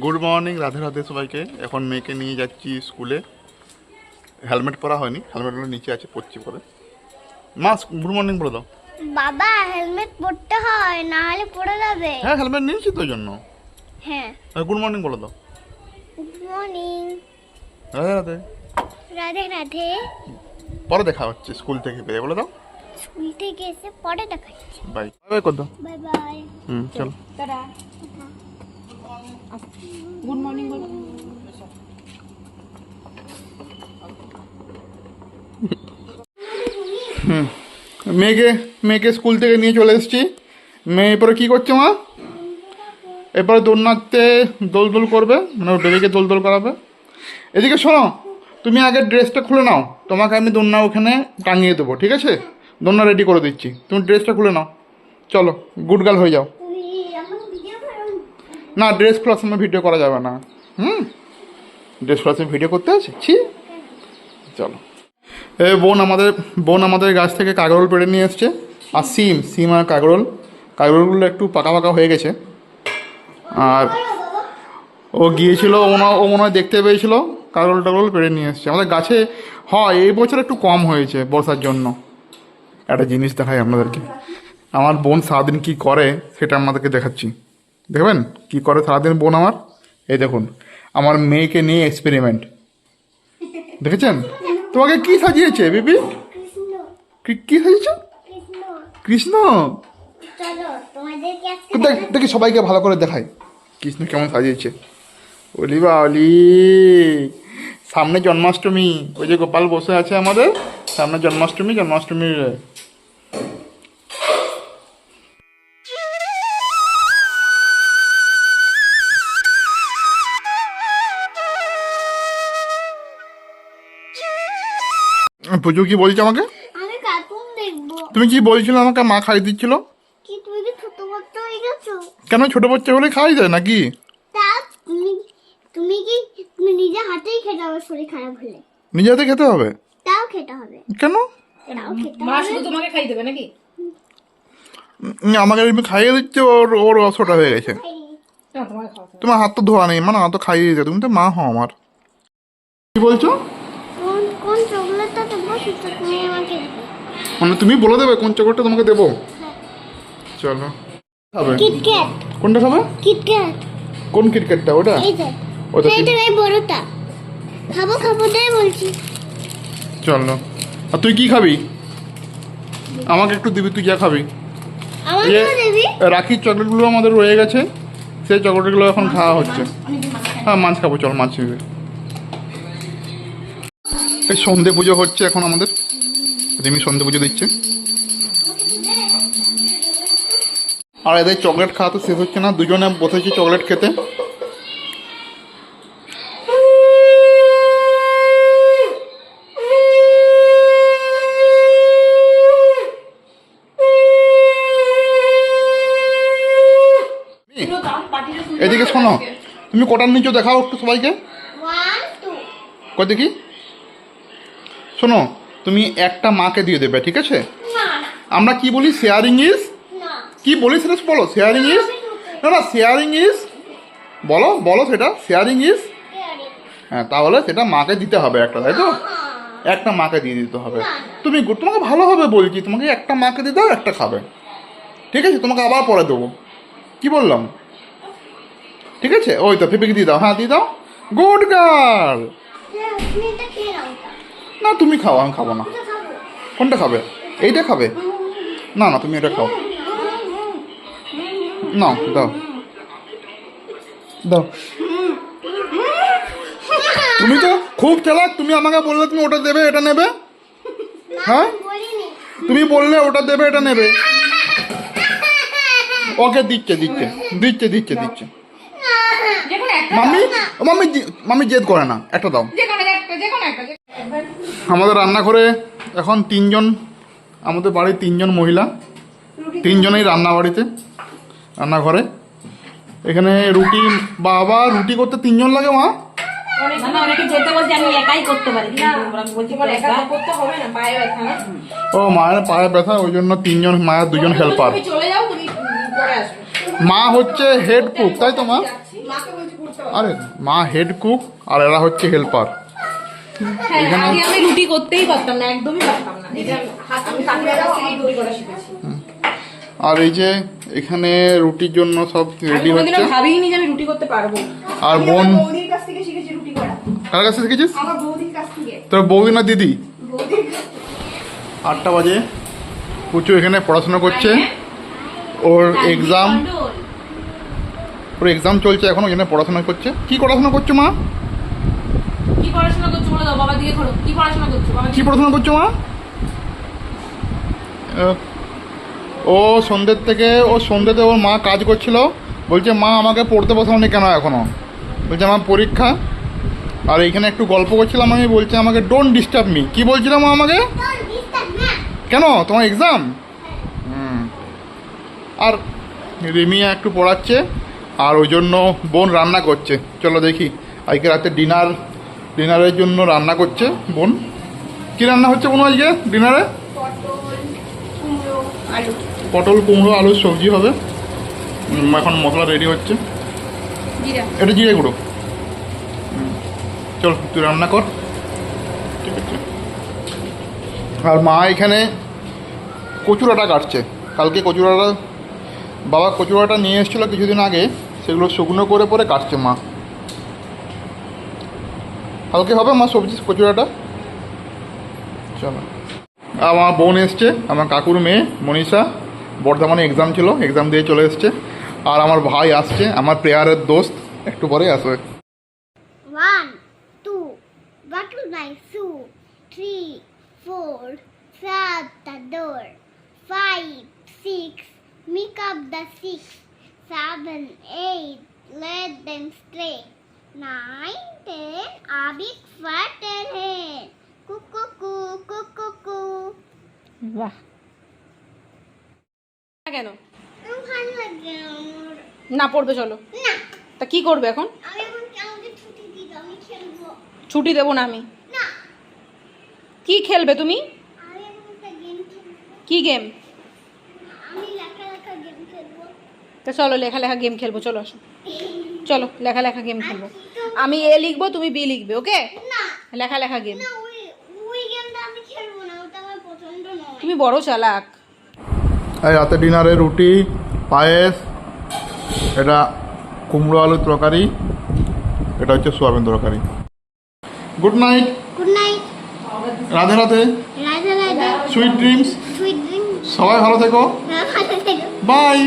Good morning Radhe Radhe সবাইকে। এখন মেয়েকে নিয়ে যাচ্ছি স্কুলে। হেলমেট পরা হয়নি। হেলমেটগুলো নিচে আছে পড়ছি পরে। মা গুড মর্নিং বলে দাও। বাবা হেলমেট পরতে হয় না হলে পড়ে যাবে। হ্যাঁ হেলমেট নিয়েছি তো জন্য। হ্যাঁ। গুড মর্নিং বলে দাও। গুড মর্নিং রাধে রাধে রাধে রাধে পরে দেখা হচ্ছে স্কুল থেকে বেরিয়ে বলে দাও। স্কুল থেকে এসে পরে দেখাচ্ছি। বাই বাই কর দাও। বাই বাই হুম চল গুড মর্নিং বলো। মেয়েকে মেয়েকে স্কুল থেকে নিয়ে চলে এসেছি। মেয়ে এরপরে কী করছে মা? এরপরে দোলনাতে দোল দোল করবে মানে বেবিকে দোল দোল করাবে। এদিকে শোনো, তুমি আগে ড্রেসটা খুলে নাও। তোমাকে আমি দোলনা ওখানে টাঙিয়ে দেবো, ঠিক আছে? দোলনা রেডি করে দিচ্ছি। তুমি ড্রেসটা খুলে নাও। চলো, গুড গার্ল হয়ে যাও তুমি আমার ভিডিও করো না ড্রেস খোলার সময় ভিডিও করা যাবে না। হুম? ড্রেস খোলার সময় ভিডিও করতে আছে? ছি। চলো। এ, বোন আমাদের বোন আমাদের গাছ থেকে কাগরোল পেড়ে নিয়ে এসছে। আর সিম সিম আর কাগরোল। কাগরোলগুলো একটু পাকা পাকা হয়ে গেছে। আর ও গিয়েছিল, ও মনে ও মনে হয় দেখতে পেয়েছিল, কাগরোল টাগরোল পেড়ে নিয়ে এসছে। আমাদের গাছে হয়, এই বছর একটু কম হয়েছে বর্ষার জন্য। একটা জিনিস দেখাই আপনাদেরকে। আমার বোন সারাদিন কী করে, সেটা আপনাদেরকে দেখাচ্ছি। দেখবেন? কি করে সারাদিন বোন আমার? এই দেখুন, আমার মেয়েকে নিয়ে এক্সপেরিমেন্ট দেখেছেন? তোমাকে কি সাজিয়েছে, বেবি? কি সাজিয়েছে? কৃষ্ণ। দেখ সবাইকে ভালো করে দেখাই। কৃষ্ণ কেমন সাজিয়েছে। অলি বা অলি সামনে জন্মাষ্টমী। ওই যে গোপাল বসে আছে আমাদের, সামনে জন্মাষ্টমী জন্মাষ্টমীর পুজো কি বলছে আমাকে? আমি কার্টুন দেখব। তুমি কি বলছিলে আমাকে? মা খাই দিচ্ছিল? কি তুমি কি ছোট বাচ্চা হয়ে গেছো? কেন ছোট বাচ্চা হলে খাই যায় নাকি? তা তুমি তুমি কি তুমি নিজে হাতেই খেতে হবে শরীর খারাপ হলে? নিজে হাতে খেতে হবে? তাও খেতে হবে। কেন? মা শুধু তোমাকে খাই দেবে নাকি? আমাকে এমনি খাইয়ে দিচ্ছে ওর ওর অসটা হয়ে গেছে। তোমার হাত তো ধোয়া নেই মানে হাত তো খাইয়ে দিচ্ছে তুমি তো মা হও আমার। কি বলছো কোন কোন চকলেটটা দেবো সেটা তুমি আমাকে দেবে মানে তুমি বলে দেবে কোন চকলেটটা তোমাকে দেবো? চলো খাবে কিটক্যাট কোনটা খাবে কিটক্যাট কোন ক্রিকেটটা ওটা? ওটা? এইটা এই বড়টা। খাব খাব তাই বলছি। চলো। আর তুই কি খাবি? আমাকে একটু দিবি তুই যা খাবি। রাখির চকলেটগুলো আমাদের রয়ে গেছে সেই চকলেটগুলো এখন খাওয়া হচ্ছে। হ্যাঁ মাছ খাব চল মাছ খাবে এই সন্ধে পুজো হচ্ছে এখন আমাদের। রিমি সন্ধে পুজো দিচ্ছে। আর এদের চকলেট খাওয়া তো শেষ হচ্ছে না দুজনে বসেছি চকলেট খেতে। এদিকে শোনো তুমি কটার নিচে দেখাও একটু সবাইকে। কত দেখি? শোনো তুমি একটা মাকে দিয়ে দেবে ঠিক আছে? আমরা কি বলি? শেয়ারিং ইজ কি বলি সেটা বলো। শেয়ারিং ইজ না না শেয়ারিং ইজ বলো বলো সেটা। শেয়ারিং ইজ হ্যাঁ তাহলে সেটা মাকে দিতে হবে একটা তাই তো? একটা মাকে দিয়ে দিতে হবে। তুমি তোমাকে ভালো হবে বলছি তোমাকে একটা মাকে দিয়ে দাও একটা খাবে। ঠিক আছে? তোমাকে আবার পরে দেবো। কি বললাম? ঠিক আছে? ওই তো ফেপিকে দিয়ে দাও। হ্যাঁ দিয়ে দাও। গুড গার্ল না তুমি খাও আমি খাব না। কোনটা খাবে? এইটা খাবে? না না তুমি এটা খাও। না দাও। দাও। তুমি তো খুব চালাক তুমি আমাকে বললে তুমি ওটা দেবে এটা নেবে? হ্যাঁ? তুমি বললে ওটা দেবে এটা নেবে? ওকে দিচ্ছে দিচ্ছে দিচ্ছে দিচ্ছে দিচ্ছে। মামি জি- মাম্মি জেদ করে না একটা দাও। আমাদের রান্নাঘরে এখন তিনজন আমাদের বাড়ির তিনজন মহিলা তিনজনেই রান্না বাড়িতে রান্নাঘরে। এখানে রুটি বাবা রুটি করতে তিনজন লাগে মা? মানে ও মায়ের পায়ে ব্যথা ওই জন্য তিনজন মায়ের দুজন হেল্পার মা হচ্ছে হেড কুক তাই তো মা? আরে মা হেড কুক আর এরা হচ্ছে হেল্পার হ্যাঁ আগে আমি রুটি করতেই পারতাম না একদমই পারতাম না। এটা আমি কাকুরের কাছ থেকেই রুটি করা শিখেছি। আর এই যে এখানে রুটির জন্য সব রেডি হচ্ছে? ভাবিনি যে আমি রুটি করতে পারব। আর বোন আমার বৌদির কাছ থেকে শিখেছি রুটি করা। কার কাছে শিখেছিস? আমার বৌদির কাছ থেকে। তোর বৌদি না দিদি? আটটা বাজে। পুচু এখানে পড়াশোনা করছে। ওর এক্সাম ওর এক্সাম চলছে এখন ওই জন্য পড়াশোনা করছে। কি পড়াশোনা করছ মা? কি পড়াশোনা করছ বলে দাও বাবা দিকে খোলো কি পড়াশোনা করছ? বাবা কি পড়াশোনা করছ মা? ও সন্ধ্যের থেকে ও সন্ধ্যেতে ওর মা কাজ করছিল। বলছে মা আমাকে পড়তে বসাওনি কেন এখনও? বলছে আমার পরীক্ষা। আর এইখানে একটু গল্প করছিলাম আমি বলছে আমাকে ডোন্ট ডিস্টার্ব মি কি বলছিলাম আমাকে. কেন? তোমার এক্সাম হুম। আর রিমিয়া একটু পড়াচ্ছে আর ওই জন্য বোন রান্না করছে। চলো দেখি আজকে রাতে ডিনার ডিনারের জন্য রান্না করছে বোন। কি রান্না হচ্ছে বোন আজকে ডিনারে? পটল কুমড়ো আলুর সবজি হবে। এখন মশলা রেডি হচ্ছে। এটা জিরে গুঁড়ো। চল তুই রান্না কর। ঠিক আছে। আর মা এখানে কচুরাটা কাটছে। কালকে কচুরাটা বাবা কচুরাটা নিয়ে এসেছিল কিছুদিন আগে। সেগুলো শুকনো করে পরে কাটছে মা। কালকে হবে আমার সবজি কচুরাটা চলো আমার বোন এসছে আমার কাকুর মেয়ে মনীষা বর্ধমানে এক্সাম ছিল এক্সাম দিয়ে চলে এসছে আর আমার ভাই আসছে আমার প্রেয়ারের দোস্ত একটু পরে আসবে One, two, buckle my shoe. Three, four, shut the door. Five, six, make up the six. Seven, eight, let them stray. Nine, ten, a big fatter head. Cuckoo, cuckoo, cuckoo. বাহ। কেন? ভালো লাগে না পড়বে চলো। না। তা কি করবে এখন? আমি এখন আমাকে ছুটি দিই আমি খেলব। ছুটি দেবো না আমি? না। কি খেলবে তুমি? আমি এখন একটা গেম কি গেম? তা চলো লেখা লেখা গেম খেলব চলো আসো। চলো লেখা লেখা গেম খেলব। আমি এ লিখব তুমি বি লিখবে ওকে? না। লেখা লেখা গেম না ওই ওই গেমটা আমি খেলব না ওটা আমার পছন্দ নয়। তুমি বড় চালাক। এই রাতে ডিনারে রুটি পায়েস এটা কুমড়ো আলুর তরকারি এটা হচ্ছে সোয়াবিন তরকারি। Good night good night Radhe Radhe. রাজা রাজা সুইট ড্রিমস সুইট ড্রিম সবাই ভালো থেকো। ভালো থেকো। বাই